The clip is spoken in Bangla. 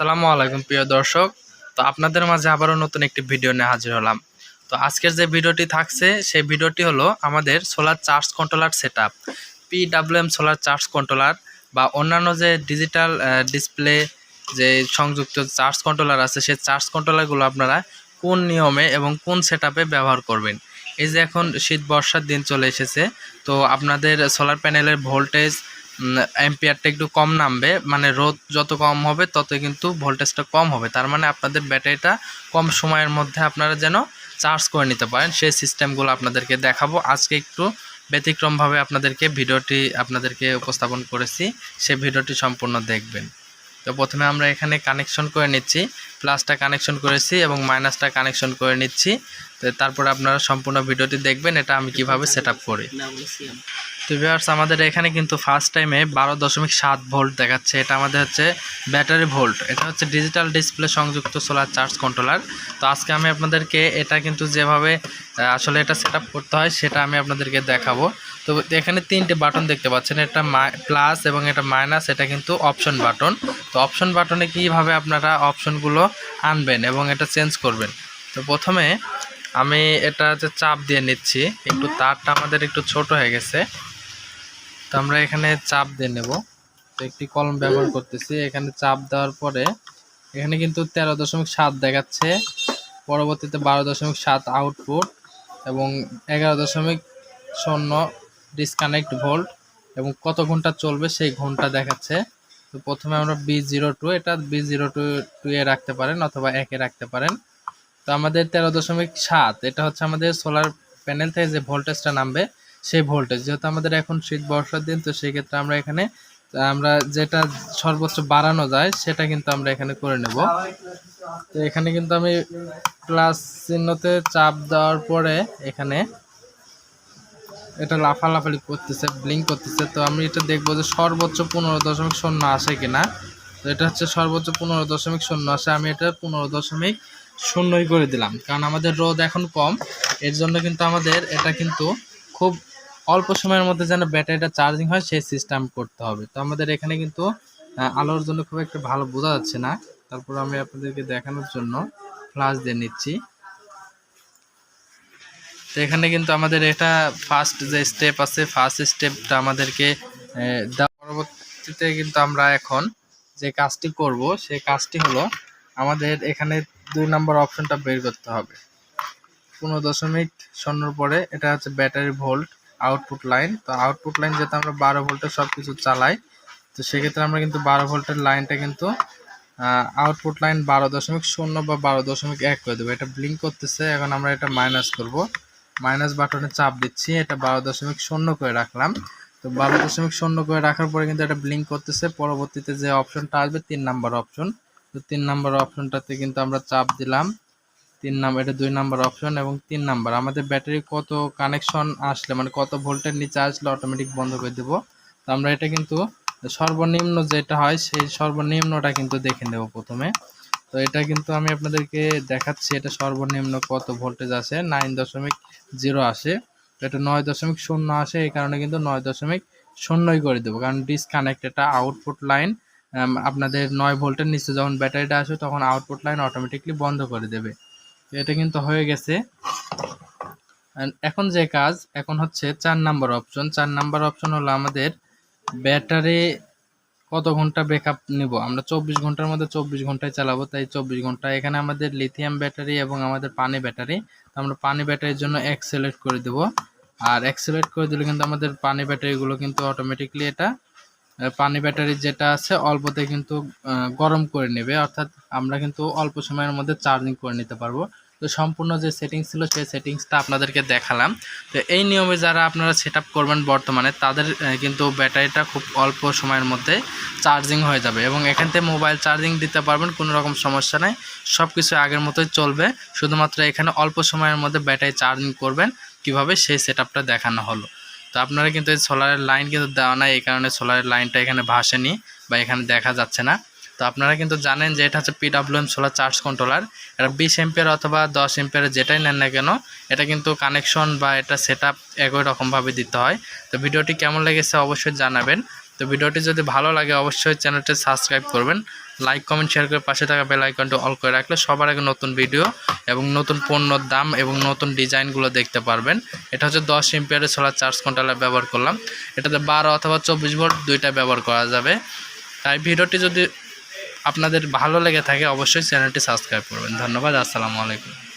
আসসালামু আলাইকুম, প্রিয় দর্শক। তো আপনাদের মাঝে আবারও নতুন একটি ভিডিও নিয়ে হাজির হলাম। তো আজকের যে ভিডিওটি থাকছে, সেই ভিডিওটি হলো আমাদের solar charge controller set up PWM solar charge controller বা অন্যান্য যে ডিজিটাল ডিসপ্লে যে সংযুক্ত চার্জ কন্ট্রোলার আছে, সেই চার্জ কন্ট্রোলারগুলো আপনারা কোন নিয়মে এবং কোন সেট ব্যবহার করবেন? এই যে এখন শীত বর্ষার দিন চলে এসেছে, তো আপনাদের সোলার প্যানেলের ভোল্টেজ অ্যাম্পিয়ারটা একটু কম নামবে মানে রোদ যত কম হবে তত কিন্তু ভোল্টেজটা কম হবে। তার মানে আপনাদের ব্যাটারিটা কম সময়ের মধ্যে আপনারা যেন চার্জ করে নিতে পারেন। সেই সিস্টেমগুলো আপনাদেরকে দেখাবো। আজকে একটু ব্যতিক্রমভাবে আপনাদেরকে ভিডিওটি আপনাদেরকে উপস্থাপন করেছি। সেই ভিডিওটি সম্পূর্ণ দেখবেন। তো প্রথমে আমরা এখানে কানেকশন করে নিচ্ছি। প্লাসটা কানেকশন করেছি এবং মাইনাসটা কানেকশন করে নিচ্ছি। তো তারপরে আপনারা সম্পূর্ণ ভিডিওটি দেখবেন, এটা আমি কীভাবে সেট আপ করি তো ভিউয়ার্স আমাদের এখানে কিন্তু ফার্স্ট টাইমে বারো দশমিক সাত ভোল্ট দেখাচ্ছে। এটা আমাদের হচ্ছে ব্যাটারি ভোল্ট এটা হচ্ছে ডিজিটাল ডিসপ্লে সংযুক্ত সোলার চার্জ কন্ট্রোলার তো আজকে আমি আপনাদেরকে এটা কিন্তু যেভাবে আসলে এটা সেট করতে হয়, সেটা আমি আপনাদেরকে দেখাবো। তো এখানে তিনটে বাটন দেখতে পাচ্ছেন। এটা প্লাস এবং এটা মাইনাস এটা কিন্তু অপশন বাটন তো অপশন বাটনে কীভাবে আপনারা অপশনগুলো আনবেন এবং এটা চেঞ্জ করবেন? তো প্রথমে আমি এটা হচ্ছে চাপ দিয়ে নিচ্ছি। একটু তারটা আমাদের একটু ছোট হয়ে গেছে। তো আমরা এখানে চাপ দিয়ে নেব। তো একটি কলম ব্যবহার করতেছি। এখানে চাপ দেওয়ার পরে এখানে কিন্তু তেরো দশমিক সাত দেখাচ্ছে। পরবর্তীতে বারো দশমিক সাত আউটপুট এবং এগারো দশমিক শূন্য ডিসকানেক্ট ভোল্ট এবং কত ঘণ্টা চলবে সেই ঘণ্টা দেখাচ্ছে। তো প্রথমে আমরা বি জিরো টু এটা বি জিরো টু টু এ রাখতে পারেন অথবা একে রাখতে পারেন। তো আমাদের তেরো দশমিক সাত, এটা হচ্ছে আমাদের সোলার প্যানেল থেকে যে ভোল্টেজটা নামবে সেই ভোল্টেজ যেহেতু আমাদের এখন শীত বর্ষার দিন, তো সেই ক্ষেত্রে আমরা এখানে, আমরা যেটা সর্বোচ্চ বাড়ানো যায়, সেটা কিন্তু আমরা এখানে করে নেব। তো এখানে কিন্তু আমি প্লাস চিহ্নতে চাপ দেওয়ার পরে এখানে এটা লাফালাফালি করতেছে ব্লিঙ্ক করতেছে। তো আমি এটা দেখব যে সর্বোচ্চ পনেরো দশমিক শূন্য আসে কিনা। তো এটা হচ্ছে সর্বোচ্চ পনেরো দশমিক শূন্য আসে, আমি এটা পনেরো দশমিক শূন্যই করে দিলাম। কারণ আমাদের রোদ এখন কম, এর জন্য কিন্তু আমাদের এটা কিন্তু খুব অল্প সময়ের মধ্যে যেন ব্যাটারিটা চার্জিং হয়, সেই সিস্টেম করতে হবে। তো আমাদের এখানে কিন্তু আলোর জন্য খুব একটা ভালো বোঝা যাচ্ছে না। তারপর আমি আপনাদেরকে দেখানোর জন্য ফ্লাশ দিয়ে নিচ্ছি। তো এখানে কিন্তু আমাদের এটা ফার্স্ট যে স্টেপ আছে ফার্স্ট স্টেপটা আমাদেরকে পরবর্তীতে কিন্তু আমরা এখন যে কাজটি করব সেই কাজটি হলো আমাদের এখানে দুই নম্বর অপশনটা বের করতে হবে। পনেরো দশমিক শূন্যর পরে এটা হচ্ছে ব্যাটারি ভোল্ট আউটপুট লাইন তো আউটপুট লাইন যেহেতু আমরা বারো ভোল্টের সব কিছু চালাই, তো সেক্ষেত্রে আমরা কিন্তু বারো ভোল্টের লাইনটা কিন্তু আউটপুট লাইন বারো দশমিক শূন্য বা বারো দশমিক এক করে দেবো। এটা ব্লিঙ্ক করতেছে, এখন আমরা এটা মাইনাস করব। মাইনাস বাটনে চাপ দিচ্ছি, এটা বারো দশমিক শূন্য করে রাখলাম। তো বারো দশমিক শূন্য করে রাখার পরে কিন্তু এটা ব্লিঙ্ক করতেছে। পরবর্তীতে যে অপশনটা আসবে, তিন নাম্বার অপশন তো তিন নাম্বার অপশনটাতে কিন্তু আমরা চাপ দিলাম। তিন নাম্বার, এটা দুই নাম্বার অপশন এবং তিন নাম্বার। আমাদের ব্যাটারি কত কানেকশন আসলে মানে কত ভোল্টের নিচে আসলে অটোমেটিক বন্ধ করে দেবো। তো আমরা এটা কিন্তু সর্বনিম্ন যেটা হয়, সেই সর্বনিম্নটা কিন্তু দেখে নেব প্রথমে। তো এটা কিন্তু আমি আপনাদেরকে দেখাচ্ছি, এটা সর্বনিম্ন কত ভোল্টেজ আসে নাইন দশমিক জিরো আসে। এটা নয় দশমিক শূন্য আসে, এই কারণে কিন্তু নয় দশমিক শূন্যই করে দেবো। কারণ ডিসকানেক্ট এটা আউটপুট লাইন আপনাদের নয় ভোল্টের নিচে যখন ব্যাটারিটা আসবে, তখন আউটপুট লাইন অটোমেটিকলি বন্ধ করে দেবে। এটা কিন্তু হয়ে গেছে। এখন যে কাজ, এখন হচ্ছে চার নাম্বার অপশন চার নাম্বার অপশন হলো আমাদের ব্যাটারি কত ঘণ্টা ব্যাকআপ নিব? আমরা চব্বিশ ঘণ্টার মধ্যে চব্বিশ ঘন্টায় চালাবো, তাই চব্বিশ ঘণ্টা। এখানে আমাদের লিথিয়াম ব্যাটারি এবং আমাদের পানি ব্যাটারি আমরা পানি ব্যাটারির জন্য এক্সেলেট করে দেব। আর এক্সেলেট করে দিলে কিন্তু আমাদের পানি ব্যাটারিগুলো কিন্তু অটোমেটিকলি এটা পানি ব্যাটারি যেটা আছে, অল্পতে কিন্তু গরম করে নেবে। অর্থাৎ আমরা কিন্তু অল্প সময়ের মধ্যে চার্জিং করে নিতে পারব। তো সম্পূর্ণ যে সেটিংস ছিল, সেই সেটিংসটা আপনাদেরকে দেখালাম। তো এই নিয়মে যারা আপনারা সেট করবেন বর্তমানে, তাদের কিন্তু ব্যাটারিটা খুব অল্প সময়ের মধ্যে চার্জিং হয়ে যাবে এবং এখান থেকে মোবাইল চার্জিং দিতে পারবেন, কোনো রকম সমস্যা নেই। সব কিছু আগের মতোই চলবে। শুধুমাত্র এখানে অল্প সময়ের মধ্যে ব্যাটারি চার্জিং করবেন, কীভাবে সেই সেট দেখানো হলো। তো আপনারা কিন্তু এই সোলারের লাইন কিন্তু দেওয়া নাই, এই কারণে সোলারের লাইনটা এখানে ভাসেনি বা এখানে দেখা যাচ্ছে না। তো আপনারা কিন্তু জানেন যে এটা হচ্ছে পিডাব্লিউএম সোলার চার্জ কন্ট্রোলার এটা বিশ এম্পিয়ার অথবা দশ এম্পিয়ারের যেটাই নেন না কেন, এটা কিন্তু কানেকশন বা এটা সেট আপ একই রকমভাবে দিতে হয়। তো ভিডিওটি কেমন লেগেছে অবশ্যই জানাবেন। তো ভিডিওটি যদি ভালো লাগে অবশ্যই চ্যানেলটি সাবস্ক্রাইব করবেন। লাইক কমেন্ট শেয়ার করে পাশে থাকা বেল আইকনটি অল করে রাখলে সবার আগে নতুন ভিডিও এবং নতুন পণ্যর দাম এবং নতুন ডিজাইনগুলো দেখতে পারবেন। এটা হচ্ছে দশ এম্পিয়ারে সোলার চার্জ কন্ট্রোলার ব্যবহার করলাম। এটাতে বারো অথবা চব্বিশ ভোল্ট দুইটা ব্যবহার করা যাবে। তাই ভিডিওটি যদি আপনাদের ভালো লেগে থাকে অবশ্যই চ্যানেলটি সাবস্ক্রাইব করবেন। ধন্যবাদ আসসালামু আলাইকুম।